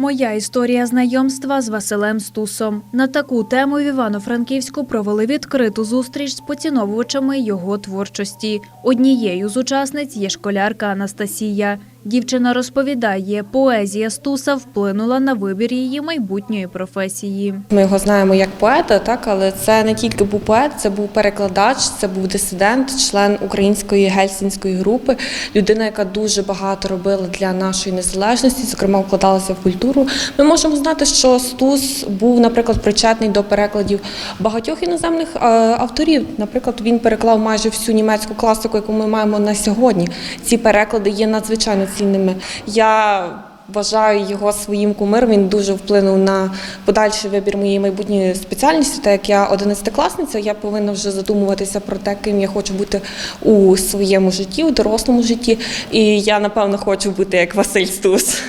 Моя історія знайомства з Василем Стусом. На таку тему в Івано-Франківську провели відкриту зустріч з поціновувачами його творчості. Однією з учасниць є школярка Анастасія. Дівчина розповідає, поезія Стуса вплинула на вибір її майбутньої професії. Ми його знаємо як поета, так але це не тільки був поет, це був перекладач, це був дисидент, член української гельсінської групи, людина, яка дуже багато робила для нашої незалежності, зокрема вкладалася в культуру. Ми можемо знати, що Стус був, наприклад, причетний до перекладів багатьох іноземних е, авторів. Наприклад, він переклав майже всю німецьку класику, яку ми маємо на сьогодні. Ці переклади є надзвичайно цінними. Я Вважаю його своїм кумиром. Він дуже вплинув на подальший вибір моєї майбутньої спеціальності. Так як я одинадцятикласниця, я повинна вже задумуватися про те, ким я хочу бути у своєму житті, у дорослому житті. І я напевно хочу бути як Василь Стус.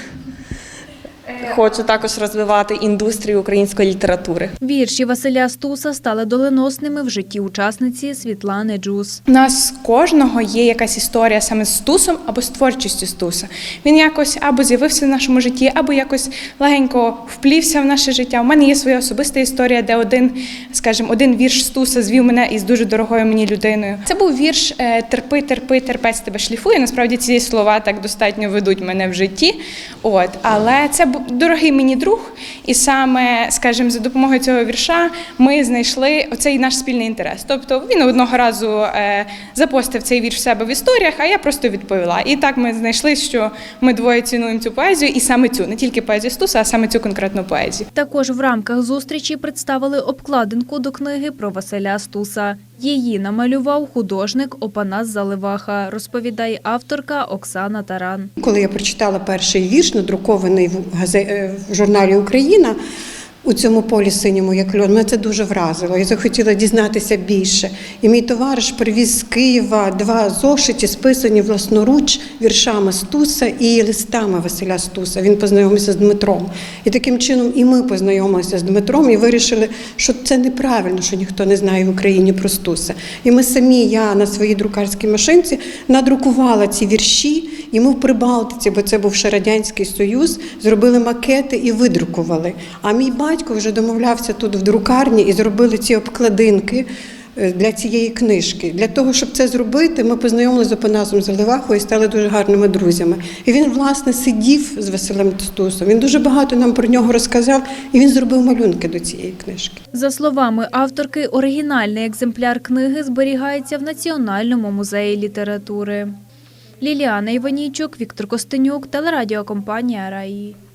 Хочу також розвивати індустрію української літератури. Вірші Василя Стуса стали доленосними в житті учасниці Світлани Джус. У нас кожного є якась історія саме з Стусом або з творчістю Стуса. Він якось або з'явився в нашому житті, або якось легенько вплівся в наше життя. У мене є своя особиста історія, де один, скажімо, один вірш Стуса звів мене із дуже дорогою мені людиною. Це був вірш е, Терпи, терпи, терпець тебе шліфує. Насправді ці слова так достатньо ведуть мене в житті. От, але це дорогий мені друг, і саме, скажімо, за допомогою цього вірша ми знайшли оцей наш спільний інтерес. Тобто він одного разу е, запостив цей вірш в себе в історіях, а я просто відповіла. І так ми знайшли, що ми двоє цінуємо цю поезію, і саме цю, не тільки поезію Стуса, а саме цю конкретну поезію. Також в рамках зустрічі представили обкладинку до книги про Василя Стуса. Її намалював художник Опанас Заливаха, розповідає авторка Оксана Таран. Коли я прочитала перший вірш, надрукований в, е, журналі Україна у цьому полі синьому, як льон, мене це дуже вразило. Я захотіла дізнатися більше. І мій товариш привіз з Києва два зошиті, списані власноруч віршами Стуса і листами Василя Стуса. Він познайомився з Дмитром. І таким чином і ми познайомилися з Дмитром і вирішили, що це неправильно, що ніхто не знає в Україні про Стуса. І ми самі, я на своїй друкарській машинці, надрукувала ці вірші, і ми в Прибалтиці, бо це був ще Радянський Союз, зробили макети і видрукували. А мій батько вже домовлявся тут в друкарні і зробили ці обкладинки. е, Для цієї книжки для того, щоб це зробити, ми познайомилися з Опанасом Заливахою і стали дуже гарними друзями. І він, власне, сидів з Василем Стусом. Він дуже багато нам про нього розказав, і він зробив малюнки до цієї книжки. За словами авторки, оригінальний екземпляр книги зберігається в Національному музеї літератури. Ліліана Іванійчук, Віктор Костенюк, телерадіокомпанія Раї.